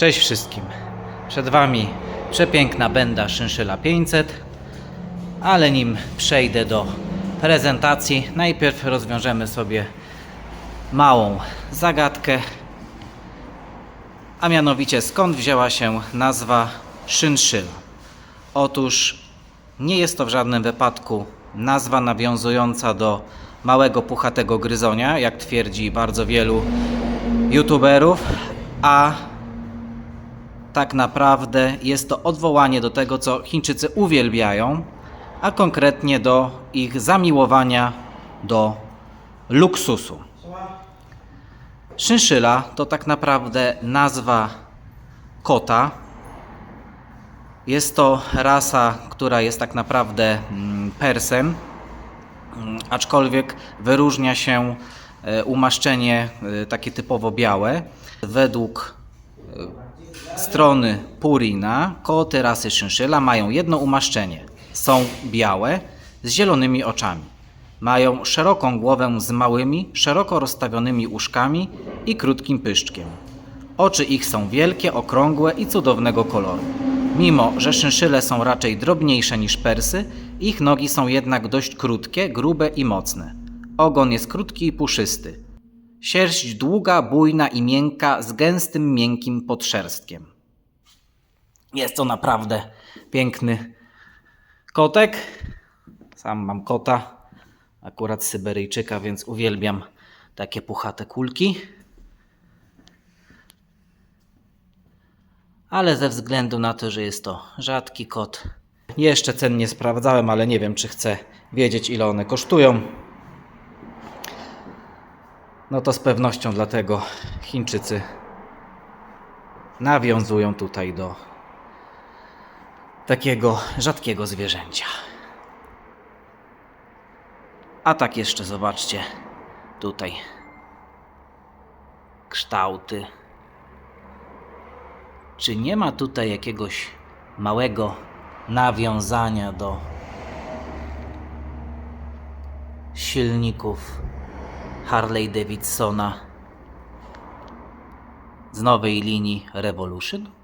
Cześć wszystkim. Przed Wami przepiękna benda Szynszyla 500, ale nim przejdę do prezentacji, najpierw rozwiążemy sobie małą zagadkę, a mianowicie skąd wzięła się nazwa Szynszyla. Otóż nie jest to w żadnym wypadku nazwa nawiązująca do małego puchatego gryzonia, jak twierdzi bardzo wielu youtuberów, a tak naprawdę jest to odwołanie do tego, co Chińczycy uwielbiają, a konkretnie do ich zamiłowania do luksusu. Szynszyla to tak naprawdę nazwa kota. Jest to rasa, która jest tak naprawdę mm, persem, Mm, aczkolwiek wyróżnia się e, umaszczenie e, takie typowo białe. Według strony Purina koty rasy szynszyla mają jedno umaszczenie. Są białe z zielonymi oczami. Mają szeroką głowę z małymi, szeroko rozstawionymi uszkami i krótkim pyszczkiem. Oczy ich są wielkie, okrągłe i cudownego koloru. Mimo, że szynszyle są raczej drobniejsze niż persy, ich nogi są jednak dość krótkie, grube i mocne. Ogon jest krótki i puszysty. Sierść długa, bujna i miękka z gęstym, miękkim podszerstkiem. Jest to naprawdę piękny kotek. Sam mam kota, akurat Syberyjczyka, więc uwielbiam takie puchate kulki. ale ze względu na to, że jest to rzadki kot. Jeszcze cen nie sprawdzałem, ale nie wiem, czy chcę wiedzieć, ile one kosztują. No to z pewnością dlatego Chińczycy nawiązują tutaj do takiego rzadkiego zwierzęcia. A tak jeszcze zobaczcie tutaj kształty. Czy nie ma tutaj jakiegoś małego nawiązania do silników Harley Davidsona z nowej linii Revolution?